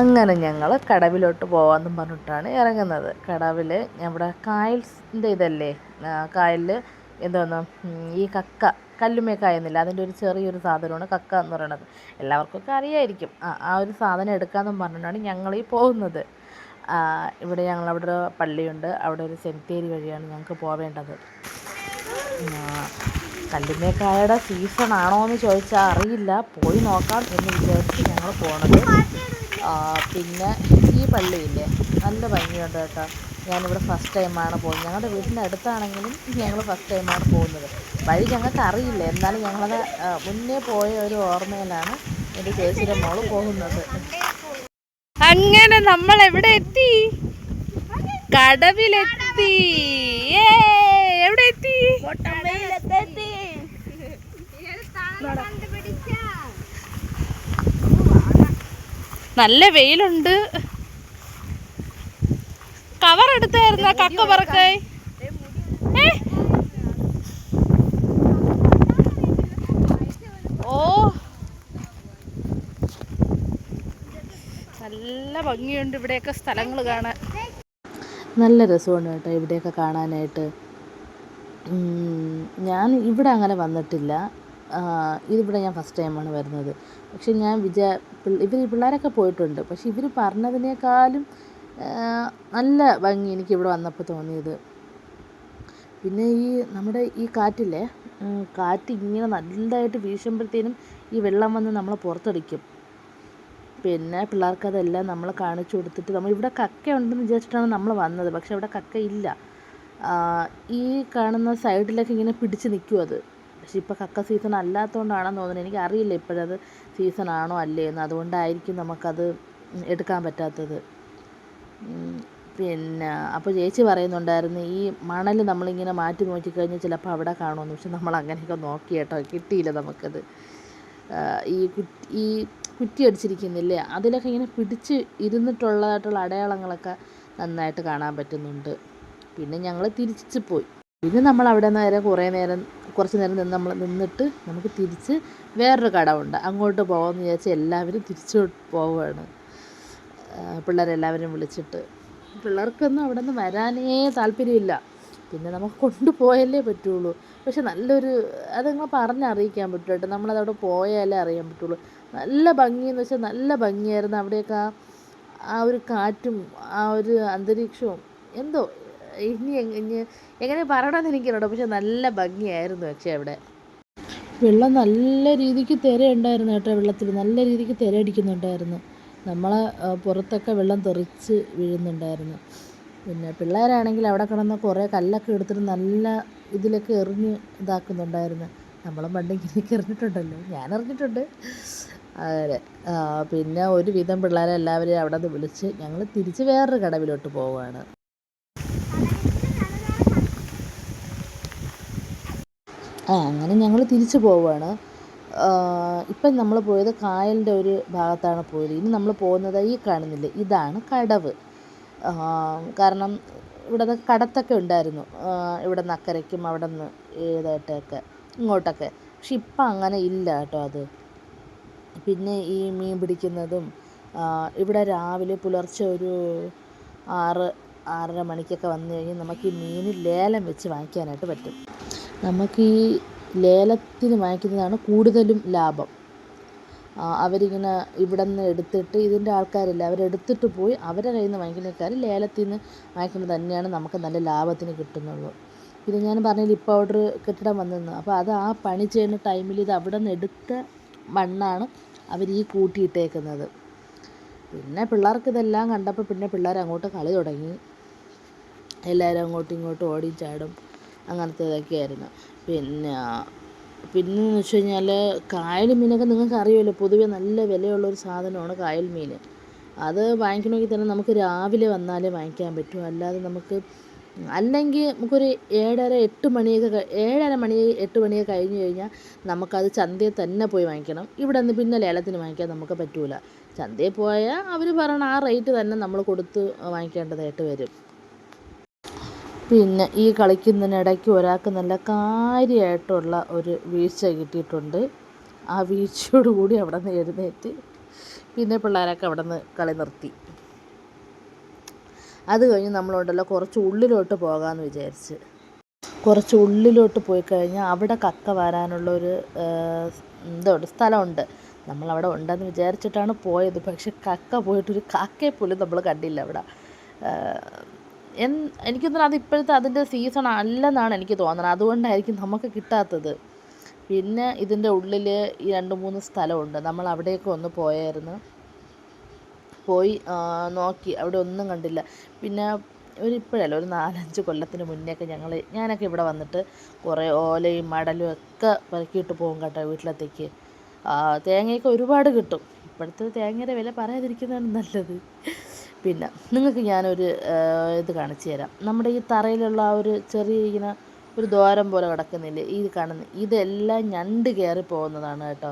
അങ്ങനെ ഞങ്ങൾ കടവിലോട്ട് പോകാമെന്നും പറഞ്ഞിട്ടാണ് ഇറങ്ങുന്നത്. കടവിൽ നമ്മുടെ കായലിന്റെ ഇതല്ലേ? കായലിൽ എന്തോന്ന് ഈ കക്ക കല്ലുമേ കായുന്നില്ല. അതിന്റെ ഒരു ചെറിയൊരു സാധനമാണ് കക്ക എന്ന് പറയുന്നത് എല്ലാവർക്കൊക്കെ അറിയായിരിക്കും. ആ ആ ഒരു സാധനം എടുക്കാമെന്നും പറഞ്ഞിട്ടാണ് ഞങ്ങൾ ഈ പോകുന്നത്. ഇവിടെ ഞങ്ങൾ അവിടെ ഒരു പള്ളിയുണ്ട്. അവിടെ ഒരു സെമിത്തേരി വഴിയാണ് ഞങ്ങൾക്ക് പോവേണ്ടത്. കല്ലുമേക്കായുടെ സീസൺ ആണോ എന്ന് ചോദിച്ചാൽ അറിയില്ല. പോയി നോക്കാം എന്ന് വിചാരിച്ച് ഞങ്ങൾ പോണത്. പിന്നെ ഈ പള്ളിയില്ലേ? നല്ല ഭംഗിയുണ്ട് കേട്ടോ. ഞാനിവിടെ ഫസ്റ്റ് ടൈമാണ് പോകുന്നത്. ഞങ്ങളുടെ വീടിന്റെ അടുത്താണെങ്കിലും ഞങ്ങൾ ഫസ്റ്റ് ടൈമാണ് പോകുന്നത്. വഴി ഞങ്ങൾക്ക് അറിയില്ല. എന്നാലും ഞങ്ങളത് മുന്നേ പോയ ഒരു ഓർമ്മയിലാണ് എന്റെ ചേച്ചിയുടെ മോൾ പോകുന്നത്. അങ്ങനെ നമ്മൾ എവിടെ എത്തി? കടവിലെത്തി. ഏ, എവിടെ എത്തി? നല്ല വെയിലുണ്ട്. കവർ എടുത്തായിരുന്ന? കക്ക പറക്കായി നല്ല ഭംഗിയുണ്ട് ഇവിടെയൊക്കെ സ്ഥലങ്ങൾ കാണാൻ. നല്ല രസമുണ്ട് കേട്ടോ ഇവിടെയൊക്കെ കാണാനായിട്ട്. ഞാൻ ഇവിടെ അങ്ങനെ വന്നിട്ടില്ല. ഇതിവിടെ ഞാൻ ഫസ്റ്റ് ടൈമാണ് വരുന്നത്. പക്ഷെ ഞാൻ വിചാ ഇവർ പിള്ളേരൊക്കെ പോയിട്ടുണ്ട്. പക്ഷെ ഇവർ പറഞ്ഞതിനേക്കാളും നല്ല ഭംഗി എനിക്ക് ഇവിടെ വന്നപ്പോൾ തോന്നിയത്. പിന്നെ ഈ നമ്മുടെ ഈ കാറ്റില്ലേ? കാറ്റ് ഇങ്ങനെ നല്ലതായിട്ട് വീശുമ്പോഴത്തേനും ഈ വെള്ളം വന്ന് നമ്മളെ പുറത്തടിക്കും. പിന്നെ പിള്ളേർക്ക് അതെല്ലാം നമ്മൾ കാണിച്ചു കൊടുത്തിട്ട് നമ്മൾ ഇവിടെ കക്ക ഉണ്ടെന്ന് വിചാരിച്ചിട്ടാണ് നമ്മൾ വന്നത്. പക്ഷെ ഇവിടെ കക്ക ഇല്ല. ഈ കാണുന്ന സൈഡിലൊക്കെ ഇങ്ങനെ പിടിച്ച് നിൽക്കും അത്. പക്ഷെ ഇപ്പോൾ കക്ക സീസൺ അല്ലാത്തതുകൊണ്ടാണെന്ന് തോന്നുന്നത് എനിക്ക് അറിയില്ല ഇപ്പോഴത് സീസൺ ആണോ അല്ലേ എന്ന്. അതുകൊണ്ടായിരിക്കും നമുക്കത് എടുക്കാൻ പറ്റാത്തത്. പിന്നെ അപ്പോൾ ചേച്ചി പറയുന്നുണ്ടായിരുന്നു ഈ മണൽ നമ്മളിങ്ങനെ മാറ്റി നോക്കിക്കഴിഞ്ഞാൽ ചിലപ്പോൾ അവിടെ കാണുമെന്ന്. പക്ഷെ നമ്മൾ അങ്ങനെയൊക്കെ നോക്കി കേട്ടോ കിട്ടിയില്ല നമുക്കത്. ഈ ഈ കുറ്റി അടിച്ചിരിക്കുന്നില്ലേ? അതിലൊക്കെ ഇങ്ങനെ പിടിച്ച് ഇരുന്നിട്ടുള്ളതായിട്ടുള്ള അടയാളങ്ങളൊക്കെ നന്നായിട്ട് കാണാൻ പറ്റുന്നുണ്ട്. പിന്നെ ഞങ്ങൾ തിരിച്ച് പോയി. പിന്നെ നമ്മൾ അവിടെ നേരെ കുറേ നേരം കുറച്ച് നേരം നിന്ന് നമ്മൾ നിന്നിട്ട് നമുക്ക് തിരിച്ച് വേറൊരു കടമുണ്ട് അങ്ങോട്ട് പോകാമെന്ന് വിചാരിച്ച് എല്ലാവരും തിരിച്ചു പോവുകയാണ് പിള്ളേരെല്ലാവരും വിളിച്ചിട്ട്. പിള്ളേർക്കൊന്നും അവിടെ നിന്ന് വരാനേ താല്പര്യമില്ല. പിന്നെ നമുക്ക് കൊണ്ടുപോയല്ലേ പറ്റുള്ളൂ. പക്ഷെ നല്ലൊരു അതങ്ങ് പറഞ്ഞറിയിക്കാൻ പറ്റും കേട്ടോ. നമ്മളതവിടെ പോയാലേ അറിയാൻ പറ്റുള്ളൂ. നല്ല ഭംഗിയെന്ന് വെച്ചാൽ നല്ല ഭംഗിയായിരുന്നു അവിടെയൊക്കെ ആ ആ ഒരു കാറ്റും ആ ഒരു അന്തരീക്ഷവും. എന്തോ ഇനി എങ് ഇനി എങ്ങനെ പറയണമെന്ന് എനിക്കറിയണം പക്ഷെ നല്ല ഭംഗിയായിരുന്നു പക്ഷേ അവിടെ. വെള്ളം നല്ല രീതിക്ക് തിര ഉണ്ടായിരുന്നു കേട്ടോ വെള്ളത്തിൽ. നല്ല രീതിക്ക് തിര അടിക്കുന്നുണ്ടായിരുന്നു നമ്മളെ പുറത്തൊക്കെ വെള്ളം തെറിച്ച് വീഴുന്നുണ്ടായിരുന്നു. പിന്നെ പിള്ളേരാണെങ്കിൽ അവിടെ കിടന്ന് കുറേ കല്ലൊക്കെ എടുത്തിട്ട് നല്ല ഇതിലൊക്കെ എറിഞ്ഞ് ഇതാക്കുന്നുണ്ടായിരുന്നു. നമ്മളും പണ്ട് ഇങ്ങനെയൊക്കെ എറിഞ്ഞിട്ടുണ്ടല്ലോ. ഞാൻ എറിഞ്ഞിട്ടുണ്ട്. അതെ പിന്നെ പിന്നെ ഒരുവിധം പിള്ളേരെ എല്ലാവരെയും അവിടെ നിന്ന് വിളിച്ച് ഞങ്ങൾ തിരിച്ച് വേറൊരു കടവിലോട്ട് പോവുകയാണ്. ആ അങ്ങനെ ഞങ്ങൾ തിരിച്ചു പോവുകയാണ്. ഇപ്പം നമ്മൾ പോയത് കായലിന്റെ ഒരു ഭാഗത്താണ് പോയത്. ഇനി നമ്മൾ പോകുന്നത് ഈ കാണുന്നില്ല? ഇതാണ് കടവ്. കാരണം ഇവിടെ കടത്തൊക്കെ ഉണ്ടായിരുന്നു. ആ, ഇവിടെ നിന്ന് അക്കരയ്ക്കും അവിടെ നിന്ന് ഏതായിട്ടൊക്കെ ഇങ്ങോട്ടൊക്കെ. പക്ഷെ ഇപ്പം അങ്ങനെ ഇല്ല കേട്ടോ അത്. പിന്നെ ഈ മീൻ പിടിക്കുന്നതും ഇവിടെ രാവിലെ പുലർച്ചെ ഒരു ആറ് ആറര മണിക്കൊക്കെ വന്നു കഴിഞ്ഞാൽ നമുക്ക് ഈ മീൻ ലേലം വെച്ച് വാങ്ങിക്കാനായിട്ട് പറ്റും. നമുക്ക് ഈ ലേലത്തിന് വാങ്ങിക്കുന്നതാണ് കൂടുതലും ലാഭം. അവരിങ്ങനെ ഇവിടെ നിന്ന് എടുത്തിട്ട് ഇതിന്റെ ആൾക്കാരില്ല. അവരെടുത്തിട്ട് പോയി അവരുടെ കയ്യിൽ നിന്ന് വാങ്ങിക്കുന്നേക്കാൾ ലേലത്തിൽ നിന്ന് വാങ്ങിക്കുമ്പോൾ തന്നെയാണ് നമുക്ക് നല്ല ലാഭത്തിന് കിട്ടുന്നുള്ളൂ പിന്നെ ഞാൻ പറഞ്ഞില്ല ഇപ്പോൾ ഒരു കെട്ടിടം വന്നെന്ന് അപ്പോൾ അത് ആ പണി ചെയ്യുന്ന ടൈമിൽ ഇത് അവിടെ നിന്ന് എടുത്ത മണ്ണാണ് അവർ ഈ കൂട്ടിയിട്ടേക്കുന്നത്. പിന്നെ പിള്ളേർക്ക് ഇതെല്ലാം കണ്ടപ്പോൾ പിന്നെ പിള്ളേർ അങ്ങോട്ട് കളി തുടങ്ങി. എല്ലാവരും അങ്ങോട്ടും ഇങ്ങോട്ടും ഓടി ചാടും. അങ്ങനത്തെ ഇതൊക്കെയായിരുന്നു. പിന്നെ പിന്നെ എന്ന് വെച്ച് കഴിഞ്ഞാൽ കായൽ മീനൊക്കെ നിങ്ങൾക്ക് അറിയുമല്ലോ പൊതുവെ നല്ല വിലയുള്ളൊരു സാധനമാണ് കായൽ മീൻ. അത് വാങ്ങിക്കണമെങ്കിൽ തന്നെ നമുക്ക് രാവിലെ വന്നാലേ വാങ്ങിക്കാൻ പറ്റൂ. അല്ലാതെ നമുക്ക് അല്ലെങ്കിൽ നമുക്കൊരു ഏഴര എട്ട് മണിയൊക്കെ ഏഴര മണി എട്ട് മണിയൊക്കെ കഴിഞ്ഞ് കഴിഞ്ഞാൽ നമുക്കത് ചന്തയിൽ തന്നെ പോയി വാങ്ങിക്കണം. ഇവിടെ നിന്ന് പിന്നെ ലേലത്തിന് വാങ്ങിക്കാൻ നമുക്ക് പറ്റൂല. ചന്തയിൽ പോയാൽ അവർ പറയണ ആ റേറ്റ് തന്നെ നമ്മൾ കൊടുത്ത് വാങ്ങിക്കേണ്ടതായിട്ട് വരും. പിന്നെ ഈ കളിക്കുന്നതിനിടയ്ക്ക് ഒരാൾക്ക് നല്ല കാര്യമായിട്ടുള്ള ഒരു വീഴ്ച കിട്ടിയിട്ടുണ്ട്. ആ വീഴ്ചയോടുകൂടി അവിടെ നിന്ന് എഴുന്നേറ്റ് പിന്നെ പിള്ളേരൊക്കെ അവിടെ നിന്ന് കളി നിർത്തി. അത് കഴിഞ്ഞ് നമ്മളുണ്ടല്ലോ കുറച്ച് ഉള്ളിലോട്ട് പോകാമെന്ന് വിചാരിച്ച്. കുറച്ച് ഉള്ളിലോട്ട് പോയി കഴിഞ്ഞാൽ അവിടെ കക്ക വരാനുള്ളൊരു എന്തുണ്ട് സ്ഥലമുണ്ട്. നമ്മളവിടെ ഉണ്ടെന്ന് വിചാരിച്ചിട്ടാണ് പോയത്. പക്ഷെ കക്ക പോയിട്ടൊരു കാക്കയെ പോലും നമ്മൾ കണ്ടില്ല അവിടെ. എൻ എനിക്ക് തോന്നുന്നു അത് ഇപ്പോഴത്തെ അതിന്റെ സീസൺ അല്ലെന്നാണ് എനിക്ക് തോന്നുന്നത്. അതുകൊണ്ടായിരിക്കും നമുക്ക് കിട്ടാത്തത്. പിന്നെ ഇതിന്റെ ഉള്ളിൽ ഈ രണ്ട് മൂന്ന് സ്ഥലമുണ്ട്. നമ്മൾ അവിടെയൊക്കെ ഒന്ന് പോയായിരുന്നു. പോയി നോക്കി. അവിടെ ഒന്നും കണ്ടില്ല. പിന്നെ ഒരു ഇപ്പോഴല്ല ഒരു നാലഞ്ച് കൊല്ലത്തിന് മുന്നെയൊക്കെ ഞങ്ങൾ ഞാനൊക്കെ ഇവിടെ വന്നിട്ട് കുറേ ഓലയും മടലും ഒക്കെ പെറുക്കിയിട്ട് പോകും കേട്ടോ വീട്ടിലത്തേക്ക്. തേങ്ങയൊക്കെ ഒരുപാട് കിട്ടും. ഇപ്പോഴത്തെ തേങ്ങയുടെ വില പറയാതിരിക്കുന്നതാണ് നല്ലത്. പിന്നെ നിങ്ങൾക്ക് ഞാനൊരു ഇത് കാണിച്ചു തരാം. നമ്മുടെ ഈ തറയിലുള്ള ആ ഒരു ചെറിയ ഇങ്ങനെ ഒരു ദ്വാരം പോലെ കിടക്കുന്നില്ലേ? ഈ കാണുന്ന ഇതെല്ലാം ഞണ്ട് കയറി പോകുന്നതാണ് കേട്ടോ.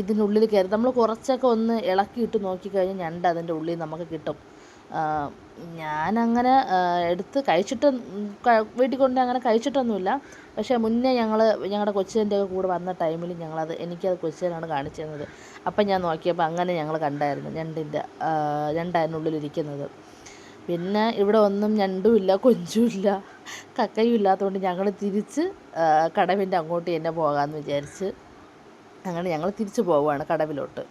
ഇതിനുള്ളിൽ കയറി നമ്മൾ കുറച്ചൊക്കെ ഒന്ന് ഇളക്കിയിട്ട് നോക്കിക്കഴിഞ്ഞാൽ ഞണ്ട് അതിന്റെ ഉള്ളിൽ നമുക്ക് കിട്ടും. ഞാനങ്ങനെ എടുത്ത് കഴിച്ചിട്ട് വീട്ടിൽ കൊണ്ട് അങ്ങനെ കഴിച്ചിട്ടൊന്നുമില്ല. പക്ഷേ മുന്നേ ഞങ്ങൾ ഞങ്ങളുടെ കൊച്ചിന്റെ കൂടെ വന്ന ടൈമിൽ ഞങ്ങളത് എനിക്കത് കൊച്ചിനാണ് കാണിച്ചു തന്നത്. അപ്പം ഞാൻ നോക്കിയപ്പോൾ അങ്ങനെ ഞങ്ങൾ കണ്ടായിരുന്നു ഞണ്ടിന്റെ ഞണ്ട് പിന്നെ ഇവിടെ ഒന്നും ഞണ്ടുമില്ല കൊഞ്ചുമില്ല കക്കയും ഇല്ലാത്തതുകൊണ്ട് ഞങ്ങൾ തിരിച്ച് കടവിന്റെ അങ്ങോട്ട് തന്നെ പോകാമെന്ന് വിചാരിച്ച് അങ്ങനെ ഞങ്ങൾ തിരിച്ചു പോവുകയാണ് കടവിലോട്ട്.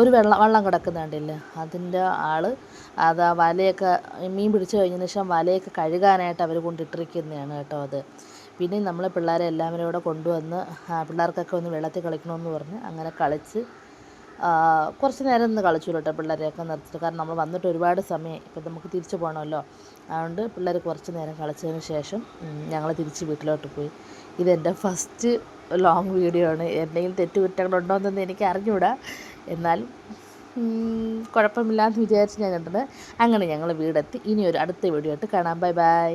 ഒരു വെള്ളം വെള്ളം കിടക്കുന്നുണ്ടല്ലേ അതിന്റെ ആൾ അത് വലയൊക്കെ മീൻ പിടിച്ചു കഴിഞ്ഞതിന് ശേഷം വലയൊക്കെ കഴുകാനായിട്ട് അവർ കൊണ്ടിട്ടിരിക്കുന്നതാണ് കേട്ടോ അത്. പിന്നെ നമ്മൾ പിള്ളേരെ എല്ലാവരും കൂടെ കൊണ്ടുവന്ന് പിള്ളേർക്കൊക്കെ ഒന്ന് വെള്ളത്തിൽ കളിക്കണമെന്ന് പറഞ്ഞ് അങ്ങനെ കളിച്ച് കുറച്ച് നേരം ഒന്ന് കളിച്ചു കേട്ടോ പിള്ളേരെയൊക്കെ നിർത്തിയിട്ട്. കാരണം നമ്മൾ വന്നിട്ട് ഒരുപാട് സമയം ഇപ്പം നമുക്ക് തിരിച്ചു പോകണമല്ലോ അതുകൊണ്ട് പിള്ളേർ കുറച്ച് നേരം കളിച്ചതിന് ശേഷം ഞങ്ങൾ തിരിച്ച് വീട്ടിലോട്ട് പോയി. ഇതെന്റെ ഫസ്റ്റ് ലോങ് വീഡിയോ ആണ്. എന്തെങ്കിലും തെറ്റുകുറ്റങ്ങളുണ്ടോ എന്നൊന്നും എനിക്ക് അറിഞ്ഞുകൂടാ എന്നാൽ കുഴപ്പമില്ലാന്ന് വിചാരിച്ച് ഞാൻ കണ്ടത്. അങ്ങനെ ഞങ്ങൾ വീടെത്തി. ഇനി ഒരു അടുത്ത വീഡിയോ ആയിട്ട് കാണാം. Bye bye